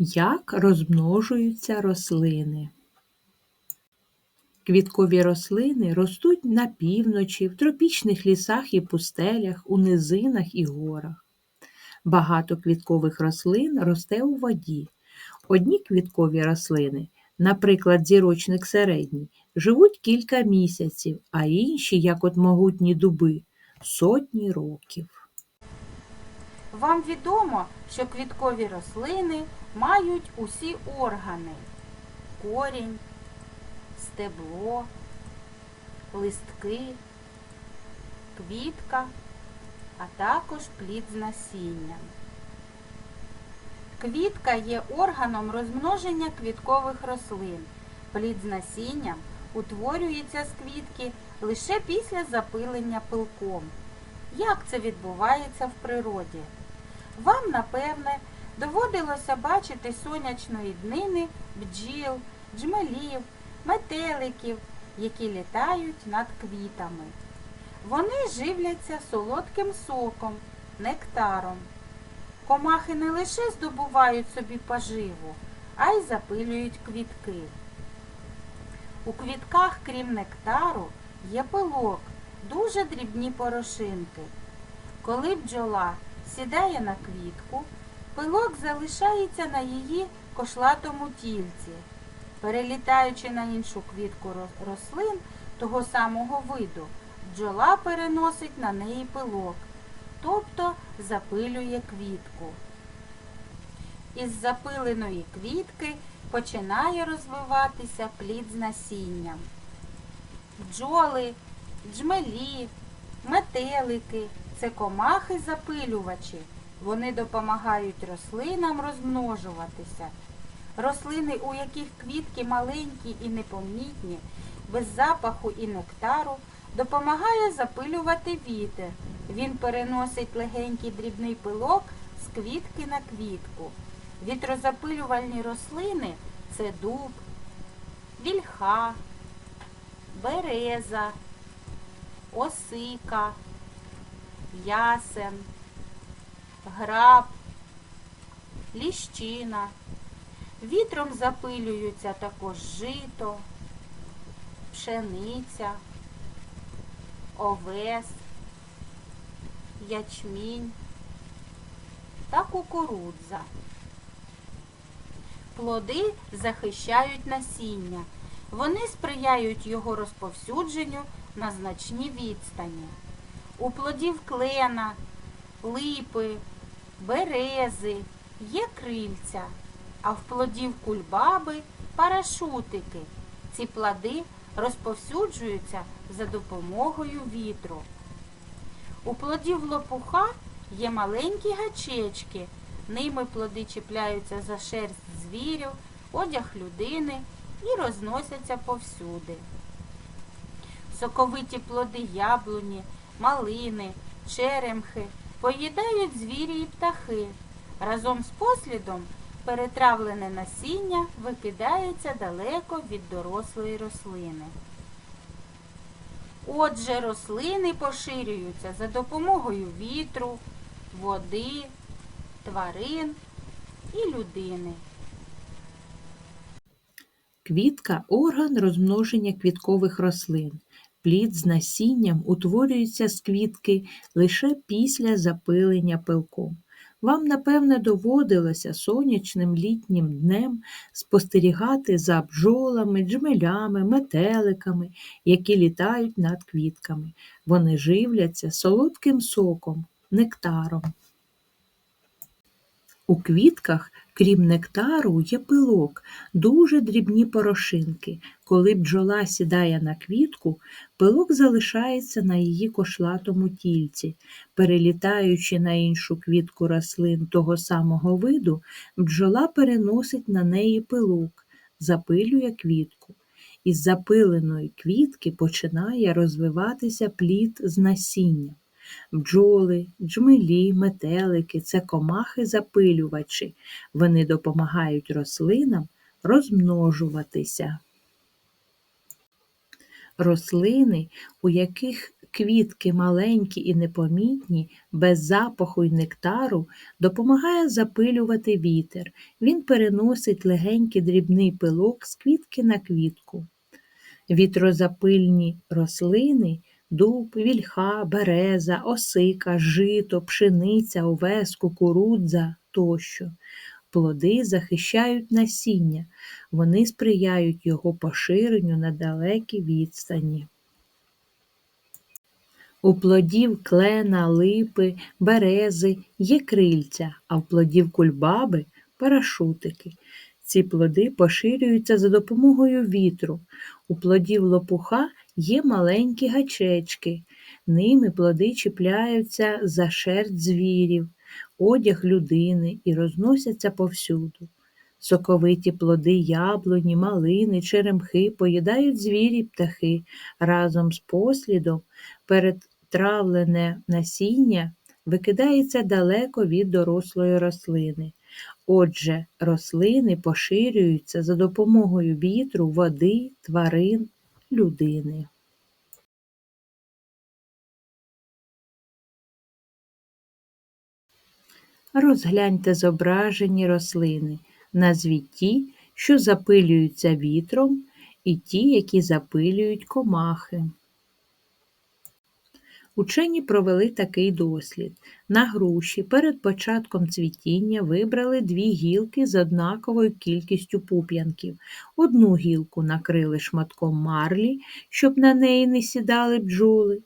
Як розмножуються рослини? Квіткові рослини ростуть на півночі, в тропічних лісах і пустелях, у низинах і горах. Багато квіткових рослин росте у воді. Одні квіткові рослини, наприклад, зірочник середній, живуть кілька місяців, а інші, як от могутні дуби, сотні років. Вам відомо, що квіткові рослини мають усі органи: корінь, стебло, листки, квітка, а також плід з насінням. Квітка є органом розмноження квіткових рослин. Плід з насінням утворюється з квітки лише після запилення пилком. Як це відбувається в природі? Вам, напевне, доводилося бачити сонячної днини бджіл, джмелів, метеликів, які літають над квітами. Вони живляться солодким соком, нектаром. Комахи не лише здобувають собі поживу, а й запилюють квітки. У квітках, крім нектару, є пилок, дуже дрібні порошинки. Коли бджола сідає на квітку, пилок залишається на її кошлатому тільці. Перелітаючи на іншу квітку рослин того самого виду, бджола переносить на неї пилок, тобто запилює квітку. Із запиленої квітки починає розвиватися плід з насінням. Бджоли, джмелі, метелики це комахи-запилювачі. Вони допомагають рослинам розмножуватися. Рослини, у яких квітки маленькі і непомітні, без запаху і нектару, допомагає запилювати вітер. Він переносить легенький дрібний пилок з квітки на квітку. Вітрозапилювальні рослини це дуб, вільха, береза, осика, ясен, граб, ліщина. Вітром запилюються також жито, пшениця, овес, ячмінь та кукурудза. Плоди захищають насіння. Вони сприяють його розповсюдженню на значні відстані. У плодів клена, липи, берези є крильця, а в плодів кульбаби парашутики. Ці плоди розповсюджуються за допомогою вітру. У плодів лопуха є маленькі гачечки. Ними плоди чіпляються за шерсть звірів, одяг людини і розносяться повсюди. Соковиті плоди яблуні, малини, черемхи поїдають звірі і птахи. Разом з послідом перетравлене насіння викидається далеко від дорослої рослини. Отже, рослини поширюються за допомогою вітру, води, тварин і людини. Квітка орган розмноження квіткових рослин. Плід з насінням утворюється з квітки лише після запилення пилком. Вам, напевне, доводилося сонячним літнім днем спостерігати за бджолами, джмелями, метеликами, які літають над квітками. Вони живляться солодким соком, нектаром. У квітках, крім нектару, є пилок, дуже дрібні порошинки. Коли бджола сідає на квітку, пилок залишається на її кошлатому тільці. Перелітаючи на іншу квітку рослин того самого виду, бджола переносить на неї пилок, запилює квітку. Із запиленої квітки починає розвиватися плід з насінням. Бджоли, джмелі, метелики це комахи-запилювачі. Вони допомагають рослинам розмножуватися. Рослини, у яких квітки маленькі і непомітні, без запаху й нектару, допомагає запилювати вітер. Він переносить легенький дрібний пилок з квітки на квітку. Вітрозапильні рослини дуб, вільха, береза, осика, жито, пшениця, овес, кукурудза тощо. Плоди захищають насіння, вони сприяють його поширенню на далекі відстані. У плодів клена, липи, берези є крильця, а в плодів кульбаби парашутики. Ці плоди поширюються за допомогою вітру. У плодів лопуха є маленькі гачечки. Ними плоди чіпляються за шерсть звірів, одяг людини і розносяться повсюду. Соковиті плоди яблуні, малини, черемхи поїдають звірі птахи разом з послідом перетравлене насіння викидається далеко від дорослої рослини. Отже, рослини поширюються за допомогою вітру, води, тварин, людини. Розгляньте зображені рослини. Назвіть ті, що запилюються вітром, і ті, які запилюють комахи. Учені провели такий дослід. На груші перед початком цвітіння вибрали дві гілки з однаковою кількістю пуп'янків. Одну гілку накрили шматком марлі, щоб на неї не сідали бджоли,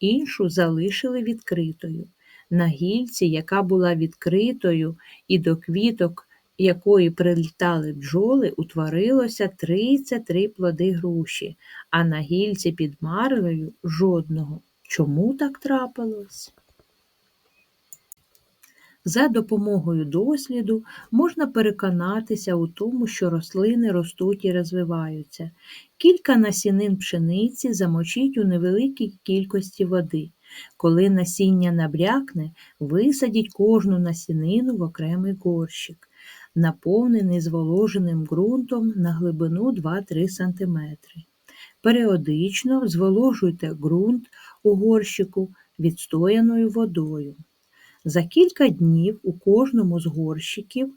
іншу залишили відкритою. На гільці, яка була відкритою, і до квіток якої прилітали бджоли, утворилося 33 плоди груші, а на гільці під марлею жодного. Чому так трапилось? За допомогою досліду можна переконатися у тому, що рослини ростуть і розвиваються. Кілька насінин пшениці замочіть у невеликій кількості води. Коли насіння набрякне, висадіть кожну насінину в окремий горщик, наповнений зволоженим ґрунтом на глибину 2-3 см. Періодично зволожуйте ґрунт у горщику відстояною водою. За кілька днів у кожному з горщиків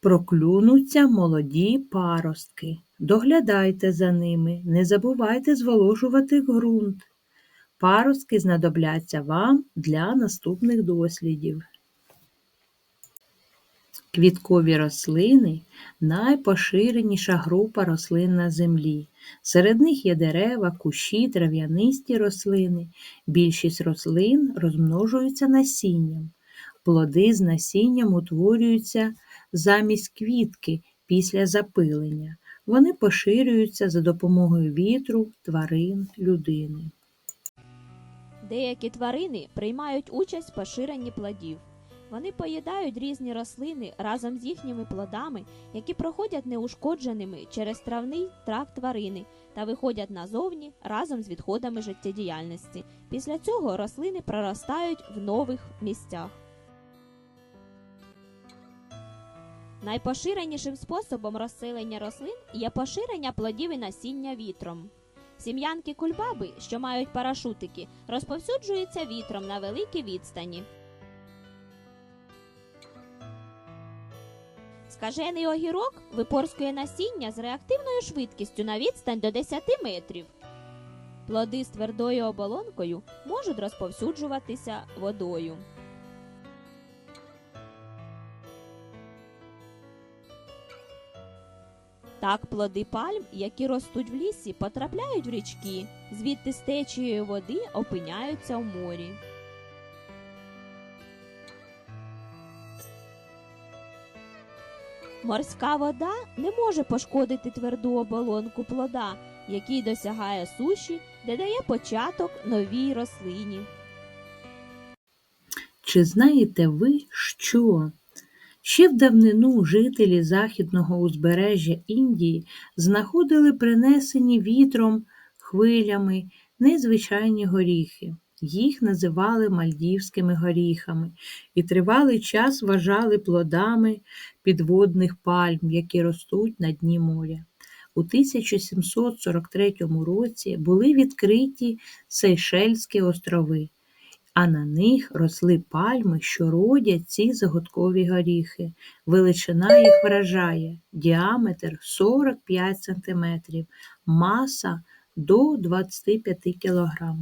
проклюнуться молоді паростки. Доглядайте за ними, не забувайте зволожувати ґрунт. Паростки знадобляться вам для наступних дослідів. Квіткові рослини найпоширеніша група рослин на землі. Серед них є дерева, кущі, трав'янисті рослини. Більшість рослин розмножуються насінням. Плоди з насінням утворюються замість квітки після запилення. Вони поширюються за допомогою вітру, тварин, людини. Деякі тварини приймають участь в поширенні плодів. Вони поїдають різні рослини разом з їхніми плодами, які проходять неушкодженими через травний тракт тварини та виходять назовні разом з відходами життєдіяльності. Після цього рослини проростають в нових місцях. Найпоширенішим способом розселення рослин є поширення плодів і насіння вітром. Сім'янки кульбаби, що мають парашутики, розповсюджуються вітром на великій відстані. Скажений огірок випорскує насіння з реактивною швидкістю на відстань до 10 метрів. Плоди з твердою оболонкою можуть розповсюджуватися водою. Так плоди пальм, які ростуть в лісі, потрапляють в річки, звідти з течією води опиняються в морі. Морська вода не може пошкодити тверду оболонку плода, який досягає суші, де дає початок новій рослині. Чи знаєте ви, що? Ще в давнину жителі західного узбережжя Індії знаходили принесені вітром хвилями незвичайні горіхи. Їх називали мальдівськими горіхами і тривалий час вважали плодами підводних пальм, які ростуть на дні моря. у 1743 році були відкриті Сейшельські острови, а на них росли пальми, що родять ці загадкові горіхи. Величина їх вражає, діаметр 45 см, маса до 25 кг.